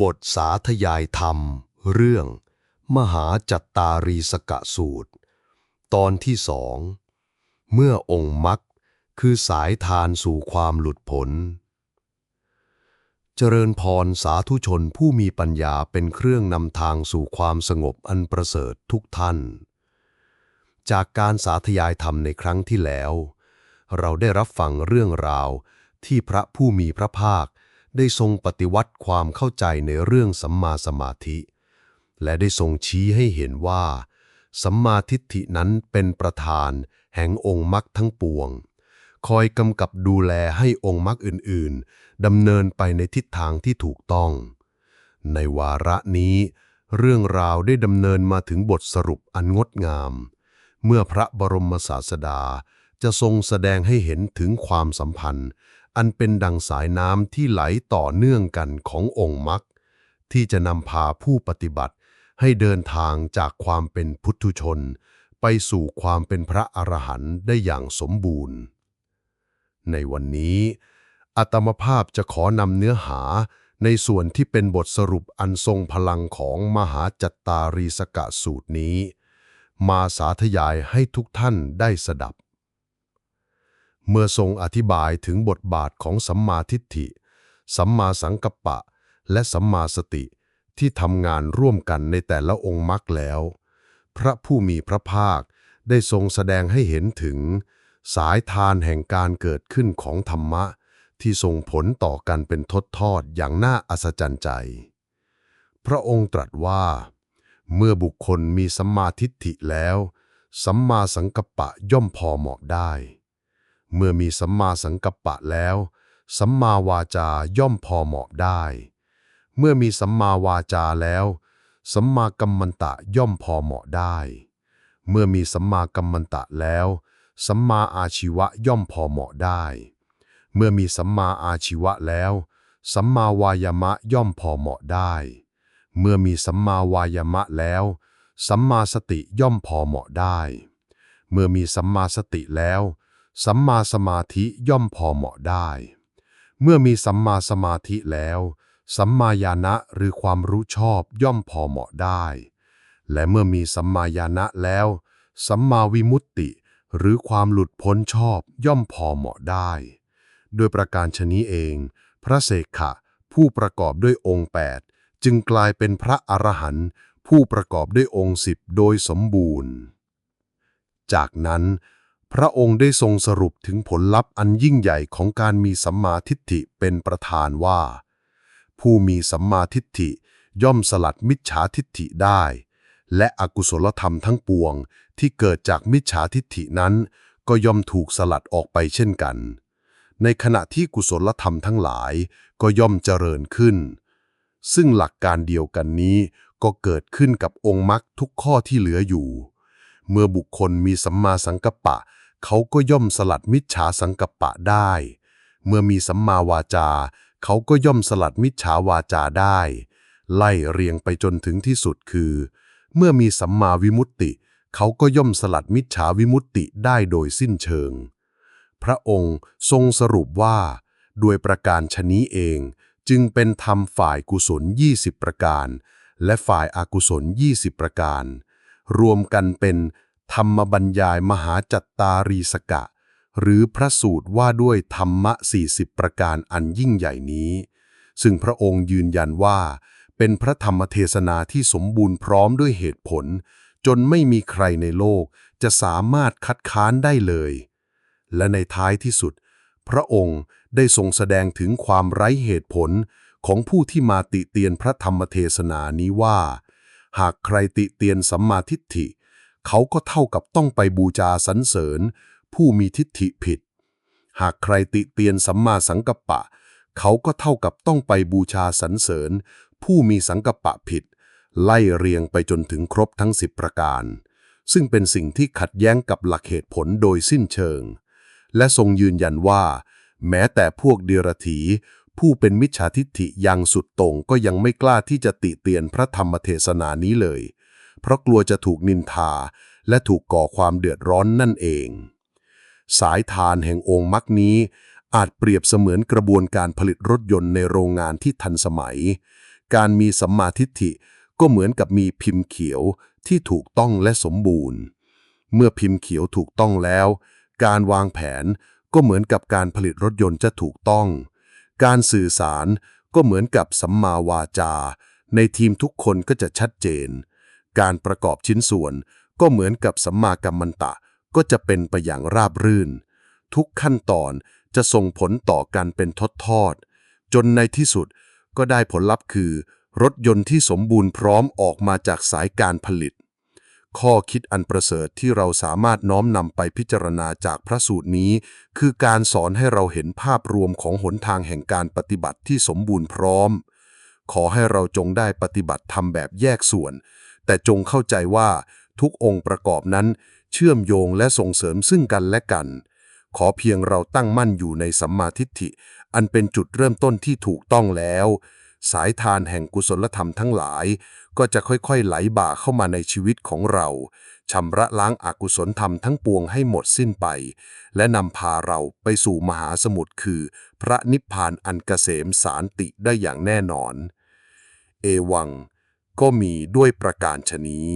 บทสาธยายธรรม เรื่อง มหาจัตตารีสกะสูตร ตอนที่สอง เมื่อองค์มรรคคือสายทานสู่ความหลุดพ้นเจริญพรสาธุชนผู้มีปัญญาเป็นเครื่องนำทางสู่ความสงบอันประเสริฐทุกท่าน จากการสาธยายธรรมในครั้งที่แล้ว เราได้รับฟังเรื่องราวที่พระผู้มีพระภาค ได้ทรงปฏิวัติความเข้าใจในเรื่องสัมมาสมาธิ และได้ทรงชี้ให้เห็นว่า สัมมาทิฏฐินั้นเป็นประธาน แห่งองค์มรรคทั้งปวง คอยกำกับดูแลให้องค์มรรคอื่น ๆดำเนินไปในทิศทางที่ถูกต้อง ในวาระนี้ เรื่องราวได้ดำเนินมาถึงบทสรุปอันงดงาม เมื่อพระบรมศาสดาจะทรงแสดงให้เห็นถึงความสัมพันธ์ อันเป็นดังสายน้ำที่ไหลต่อเนื่องกันขององค์มรรคที่จะนำพาผู้ปฏิบัติให้เดินทางจากความเป็นพุทธชน ไปสู่ความเป็นพระอรหันต์ได้อย่างสมบูรณ์ ในวันนี้อาตมภาพจะขอนำเนื้อหาในส่วนที่เป็นบทสรุปอันทรงพลังของมหาจัตตารีสกะสูตรนี้ มาสาธยายให้ทุกท่านได้สดับ เมื่อทรงอธิบายถึงบทบาทของสัมมาทิฏฐิ สัมมาสังกัปปะ และสัมมาสติที่ทำงานร่วมกันในแต่ละองค์มรรคแล้ว พระผู้มีพระภาคได้ทรงแสดงให้เห็นถึง สายทานแห่งการเกิดขึ้นของธรรมะ ที่ส่งผลต่อกันเป็นทดทอดอย่างน่าอัศจรรย์ใจ พระองค์ตรัสว่า เมื่อบุคคลมีสัมมาทิฏฐิแล้ว สัมมาสังกัปปะย่อมพอเหมาะได้ เมื่อมีสัมมาสังกัปปะแล้ว สัมมาวาจาย่อมพอเหมาะได้ เมื่อมีสัมมาวาจาแล้ว สัมมากัมมันตะย่อมพอเหมาะได้ เมื่อมีสัมมากัมมันตะแล้ว สัมมาอาชีวะย่อมพอเหมาะได้ เมื่อมีสัมมาอาชีวะแล้ว สัมมาวายามะย่อมพอเหมาะได้ เมื่อมีสัมมาวายามะแล้ว สัมมาสติย่อมพอเหมาะได้ เมื่อมีสัมมาสติแล้ว สัมมาสมาธิย่อมพอเหมาะได้ เมื่อมีสัมมาสมาธิแล้ว สัมมาญาณะหรือความรู้ชอบย่อมพอเหมาะได้ และเมื่อมีสัมมาญาณะแล้ว สัมมาวิมุตติ หรือความหลุดพ้นชอบย่อมพอเหมาะได้ โดยประการชนี้เอง พระเสกขะ ผู้ประกอบด้วยองค์ 8 จึงกลายเป็นพระอรหันต์ผู้ประกอบด้วยองค์สิบโดยสมบูรณ์ จากนั้น พระองค์ได้ทรงสรุปถึงผลลัพธ์อันยิ่งใหญ่ของการมีสัมมาทิฏฐิเป็นประธานว่า ผู้มีสัมมาทิฏฐิย่อมสลัดมิจฉาทิฏฐิได้ และอกุศลธรรมทั้งปวงที่เกิดจากมิจฉาทิฏฐินั้น ก็ย่อมถูกสลัดออกไปเช่นกัน ในขณะที่กุศลธรรมทั้งหลายก็ย่อมเจริญขึ้น ซึ่งหลักการเดียวกันนี้ก็เกิดขึ้นกับองค์มรรคทุกข้อที่เหลืออยู่ เมื่อบุคคลมีสัมมาสังกัปปะ เขาก็ย่อมสลัดมิจฉาสังกัปปะได้ เมื่อมีสัมมาวาจา เขาก็ย่อมสลัดมิจฉาวาจาได้ ไล่เรียงไปจนถึงที่สุดคือ เมื่อมีสัมมาวิมุตติ เขาก็ย่อมสลัดมิจฉาวิมุตติได้โดยสิ้นเชิง พระองค์ทรงสรุปว่า ด้วยประการชนี้เองจึงเป็นธรรมฝ่ายกุศล 20 ประการ และฝ่ายอากุศล 20 ประการ รวมกันเป็น ธรรมบรรยายมหาจัตตารีสกะ หรือพระสูตรว่าด้วยธรรมะ 40 ประการอันยิ่งใหญ่นี้ ซึ่งพระองค์ยืนยันว่า เป็นพระธรรมเทศนาที่สมบูรณ์พร้อมด้วยเหตุผล จนไม่มีใครในโลกจะสามารถคัดค้านได้เลย และในท้ายที่สุด พระองค์ได้ทรงแสดงถึงความไร้เหตุผลของผู้ที่มาติเตียนพระธรรมเทศนานี้ว่า หากใครติเตียนสัมมาทิฏฐิ เขาก็เท่ากับต้องไปบูชาสรรเสริญ ผู้มีทิฏฐิผิด หากใครติเตียนสัมมาสังกัปปะ เขาก็เท่ากับต้องไปบูชาสรรเสริญ ผู้มีสังกัปปะผิด ไล่เรียงไปจนถึงครบทั้งสิบประการ ซึ่งเป็นสิ่งที่ขัดแย้งกับหลักเหตุผลโดยสิ้นเชิง และทรงยืนยันว่า แม้แต่พวกเดรถีผู้เป็นมิจฉาทิฏฐิยังสุดต่งก็ยังไม่กล้าที่จะติเตียนพระธรรมเทศนานี้เลย เพราะกลัวจะถูกนินทา และถูกก่อความเดือดร้อนนั่นเอง สายทานแห่งองค์มรรคนี้ อาจเปรียบเสมือนกระบวนการผลิตรถยนต์ในโรงงานที่ทันสมัย การมีสัมมาทิฏฐิก็เหมือนกับมีพิมพ์เขียวที่ถูกต้องและสมบูรณ์ เมื่อพิมพ์เขียวถูกต้องแล้ว การวางแผนก็เหมือนกับการผลิตรถยนต์จะถูกต้อง การสื่อสารก็เหมือนกับสัมมาวาจา ในทีมทุกคนก็จะชัดเจน การประกอบชิ้นส่วน ก็เหมือนกับสัมมากัมมันตะ ก็จะเป็นไปอย่างราบรื่น ทุกขั้นตอนจะส่งผลต่อกันเป็นทดทอด จนในที่สุดก็ได้ผลลัพธ์คือ รถยนต์ที่สมบูรณ์พร้อมออกมาจากสายการผลิต ข้อคิดอันประเสริฐที่เราสามารถน้อมนำไปพิจารณาจากพระสูตรนี้ คือการสอนให้เราเห็นภาพรวมของหนทางแห่งการปฏิบัติที่สมบูรณ์พร้อม ขอให้เราจงได้ปฏิบัติธรรมแบบแยกส่วน แต่จงเข้าใจว่าทุกองค์ประกอบนั้น เชื่อมโยงและส่งเสริมซึ่งกันและกัน ขอเพียงเราตั้งมั่นอยู่ในสัมมาทิฏฐิ อันเป็นจุดเริ่มต้นที่ถูกต้องแล้ว สายทานแห่งกุศลธรรมทั้งหลาย ก็จะค่อยๆไหลบ่าเข้ามาในชีวิตของเราชำระล้างอากุศลธรรมทั้งปวงให้หมดสิ้นไป และนำพาเราไปสู่มหาสมุทรคือ พระนิพพานอันเกษมสารติได้อย่างแน่นอน เอวัง ก็มีด้วยประการชนี้